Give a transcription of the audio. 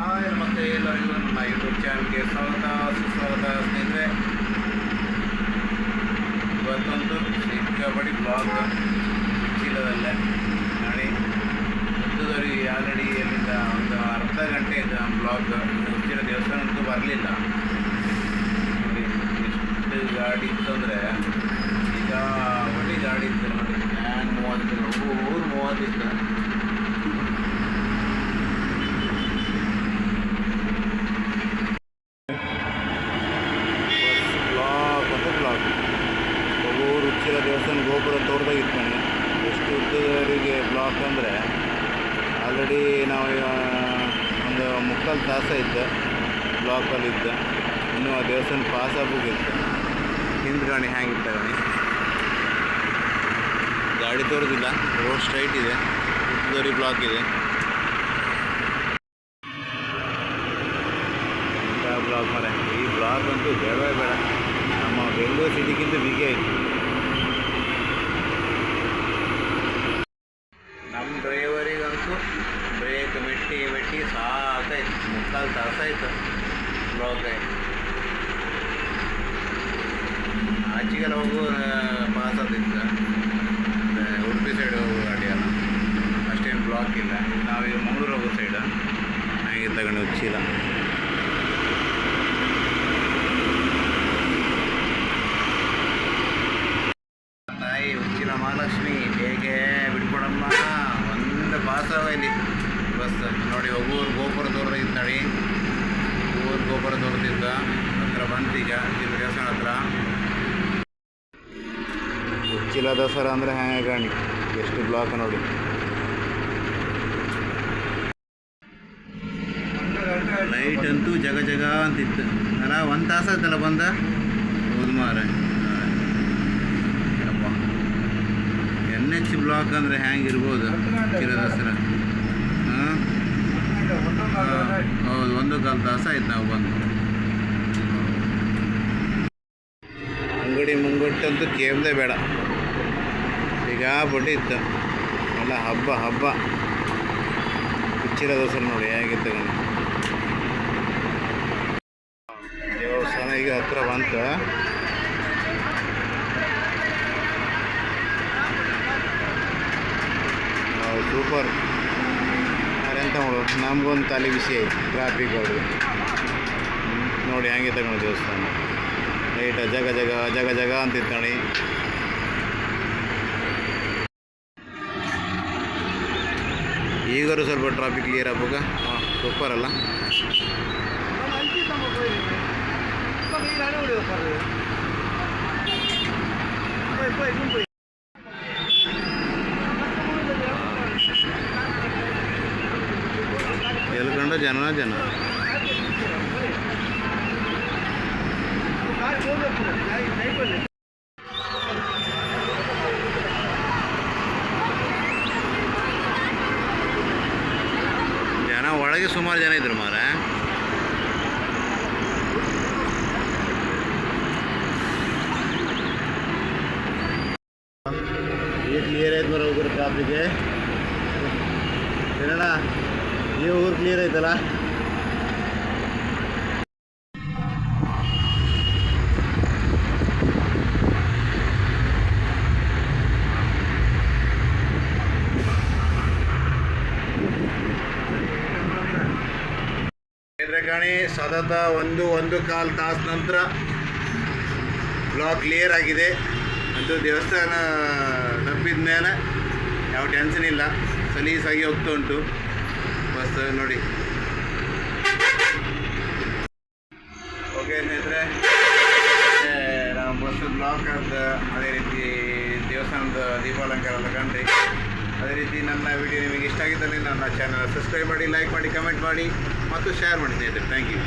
Hi, ನಮಸ್ತೆ ಎಲ್ಲರಿಗೂ ನನ್ನ ಯೂಟ್ಯೂಬ್ ಚಾನಲ್ಗೆ ಸ್ವಾಗತ, ಸುಸ್ವಾಗತ ಸ್ನೇಹಿತರೆ. ಇವತ್ತೊಂದು ಸಿಕ್ಕಾಪಡಿ ಬ್ಲಾಗ್ ಚೀಲದಲ್ಲೇ. ನೋಡಿ ಉದ್ದದವರಿ ಆಲ್ರೆಡಿ ಎಲ್ಲಿಂದ ಒಂದು ಅರ್ಧ ಗಂಟೆ ಇದೆ ಬ್ಲಾಗ್ ಉಚ್ಚಿಲ ದೇವಸ್ಥಾನ ಅಂತೂ ಬರಲಿಲ್ಲ. ನೋಡಿ, ಎಷ್ಟು ಗಾಡಿ ಇತ್ತು ಅಂದರೆ ಈಗ ಒಳ್ಳೆ ಗಾಡಿ ಇತ್ತು ನೋಡಿ. ಹ್ಯಾಂಗ್ ಮೂವತ್ತು ಊರು ಮೂವತ್ತಿತ್ತು ಬ್ಲಾಕ್ ಅಂತ ಬ್ಲಾಕ್ ಒಬ್ಬರು ಉಚ್ಚಿಲ ದೇವಸ್ಥಾನ ಗೋಪುರ ತೋರ್ದಾಗಿತ್ತು ಮನೆ ಎಷ್ಟು ಉದ್ದವರಿಗೆ ಬ್ಲಾಕ್ ಅಂದರೆ ಆಲ್ರೆಡಿ ನಾವು ಒಂದು ಮುಕ್ಕಾಲು ತಾಸ ಇದ್ದ. ಬ್ಲಾಕಲ್ಲಿ ಇದ್ದ. ಇನ್ನೂ ಆ ದೇವಸ್ಥಾನ ಪಾಸ್ ಹಿಂದ್ ಹಿಂದ್ಗಣಿ ಹ್ಯಾಂಗಿತ್ತ ಗಣಿ ಗಾಡಿ ತೋರೋದಿಲ್ಲ. ರೋಡ್ ಸ್ಟ್ರೈಟ್ ಇದೆ. ಉದ್ದದವರೆಗೆ ಬ್ಲಾಕ್ ಇದೆ. ಬ್ಲಾಕ್ ಮರ ಈ ಬ್ಲಾಕ್ ಅಂತೂ ಬೇಡವೇ ಬೇಡ. ನಮ್ಮ ಬೆಂಗಳೂರು ಸಿಟಿಗಿಂತ ಬಿಗಿ ಆಯಿತು ಮುಕ್ಕಾಲು ತಾಸಾಯ್ತು ಆಚೆಗೆ ಆಚೆಗೆಲ್ಲ ಹೋಗು ಪಾಸ್ ಅಂದ್ರೆ ಉಡುಪಿ ಸೈಡ್ ಹೋಗೋ ಗಾಡಿ ಅಲ್ಲ. ಅಷ್ಟೇನು ಬ್ಲಾಕ್ ಇಲ್ಲ. ನಾವೀಗ ಮಂಗಳೂರು ಹೋಗೋ ಸೈಡ್ ಹಾಗೆ ತಗೊಂಡು ಉಚ್ಚಿಲ್ಲ ತಾಯಿ, ಉಚ್ಚಿಲ ಮಹಾಲಕ್ಷ್ಮಿ, ಹೇಗೆ ಬಿಟ್ಕೊಡಮ್ಮ ಒಂದು ಪಾಸ್ ಇಲ್ಲಿ ಬಸ್, ನೋಡಿ ಒಬ್ಬರು ಗೋಪುರ ಇದ್ದಾಳೆ ನೋಡಿ ಗೋಪುರ ತೋರ್ದಿದ್ದ ಹತ್ರ ಬಂತೀಗ ಇದು ದೇವಸ್ಥಾನ ಹತ್ರ. ಉಚ್ಚಿಲ ದಸರಾ ಅಂದರೆ ಹ್ಯಾಂಗ ಕಾಣಿ ಎಷ್ಟು ಬ್ಲಾಕ್ ನೋಡಿ. ಲೈಟ್ ಅಂತೂ ಜಗ ಜಗ ಅಂತಿತ್ತು. ಅಲ್ಲ ಒಂದು ತಾಸು ಆಯ್ತಲ್ಲ ಬಂದ? ಹೌದು ಮಾರ. ಯಪ್ಪ. ಎನ್ ಎಚ್ ಬ್ಲಾಕ್ ಅಂದರೆ ಹ್ಯಾಂಗಿರ್ಬೋದು ದಸರಾ ಹೌದು, ಒಂದು ಕಾಲು ತಾಸು ಆಯ್ತು ನಾವು ಬಂದು. ಅಂಗಡಿ ಮುಂಗಟ್ಟಂತೂ ಕೇಮ್ದೇ ಬೇಡ. ಸಿಗಾಪಟ್ಟಿ ಇತ್ತು. ಎಲ್ಲ ಹಬ್ಬ ಹಬ್ಬ. ಕುಚ್ಚಿರ ದೋಸೆ ನೋಡಿ, ಹೇಗಿತ್ತು ದೇವಸ್ಥಾನ ಈಗ ಹತ್ರ ಬಂತ. ಸೂಪರ್ ಮಾಡೋದು ನಮಗೊಂದು ತಲೆ ಬಿಸಿ ಆಯ್ತು ಟ್ರಾಫಿಕ್ ಅವರು ನೋಡಿ ಹ್ಯಾಂಗೆ ತಗೊಂಡು ದೇವಸ್ಥಾನ ಲೈಟ ಜಗ ಜಗ ಜಗ ಜಗ ಅಂತ ನೋಡಿ ಈಗಾರು ಸ್ವಲ್ಪ ಟ್ರಾಫಿಕ್ ಕ್ಲಿಯರ್ ಆಗ್ಬೇಕ ಸೂಪರ್ ಅಲ್ಲ ಎಲ್ಕೊಂಡು ಜನ ಜನ ಜನ ಒಳಗೆ ಸುಮಾರು ಜನ ಇದ್ರು ಮಾರ ಈಗ ಕ್ಲಿಯರ್ ಆಯ್ತು ಬರೋ ಹೋಗ್ರಿ ಟ್ರಾಫಿಕ್ಗೆ ಏನಣ್ಣ ಈ ಊರು ಕ್ಲಿಯರ್ ಐತಲ್ಲ? ಕಾಣಿ ಸತತ ಒಂದು ಒಂದು ಕಾಲು ತಾಸು ನಂತರ ಬ್ಲಾಕ್ ಕ್ಲಿಯರ್ ಆಗಿದೆ. ಅದು ದೇವಸ್ಥಾನ ತಪ್ಪಿದ ಮೇಲೆ ಯಾವ ಟೆನ್ಷನ್ ಇಲ್ಲ. ಸಲೀಸಾಗಿ ಹೋಗ್ತಾ ಉಂಟು. ಬಸ್ ನೋಡಿ. ಓಕೆ ಸ್ನೇಹಿತರೆ. ನಾವು ಬಸ್ ಬ್ಲಾಕ್ ಆದ ಅದೇ ರೀತಿ ದೇವಸ್ಥಾನದ ದೀಪಾಲಂಕಾರ ಎಲ್ಲ ಕಂಡ್ರಿ ಅದೇ ರೀತಿ ನನ್ನ ವಿಡಿಯೋ ನಿಮಗೆ ಇಷ್ಟ ಆಗಿದ್ದಲ್ಲಿ ನನ್ನ ಚಾನಲ್ ಸಬ್ಸ್ಕ್ರೈಬ್ ಮಾಡಿ ಲೈಕ್ ಮಾಡಿ ಕಮೆಂಟ್ ಮಾಡಿ, ಮತ್ತು ಶೇರ್ ಮಾಡಿ ಸ್ನೇಹಿತರೆ. Thank you